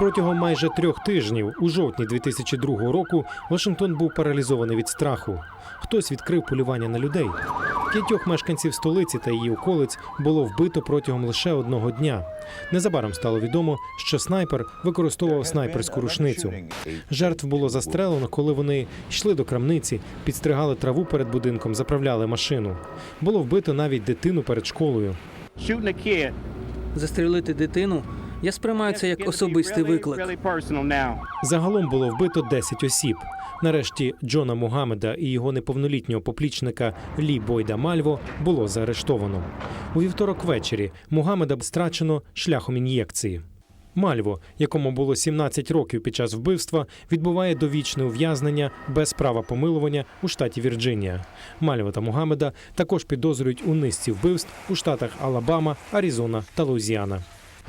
Протягом майже трьох тижнів, у жовтні 2002 року, Вашингтон був паралізований від страху. Хтось відкрив полювання на людей. П'ятьох мешканців столиці та її околиць було вбито протягом лише одного дня. Незабаром стало відомо, що снайпер використовував снайперську рушницю. Жертв було застрелено, коли вони йшли до крамниці, підстригали траву перед будинком, заправляли машину. Було вбито навіть дитину перед школою. shooting a. Застрелити дитину я сприймаю це як особистий виклик. Загалом було вбито 10 осіб. Нарешті Джона Мухаммеда і його неповнолітнього поплічника Лі Бойда Мальво було заарештовано. У вівторок ввечері Мухаммеда страчено шляхом ін'єкції. Мальво, якому було 17 років під час вбивства, відбуває довічне ув'язнення без права помилування у штаті Вірджинія. Мальво та Мухаммеда також підозрюють у низці вбивств у штатах Алабама, Аризона та Луїзіана.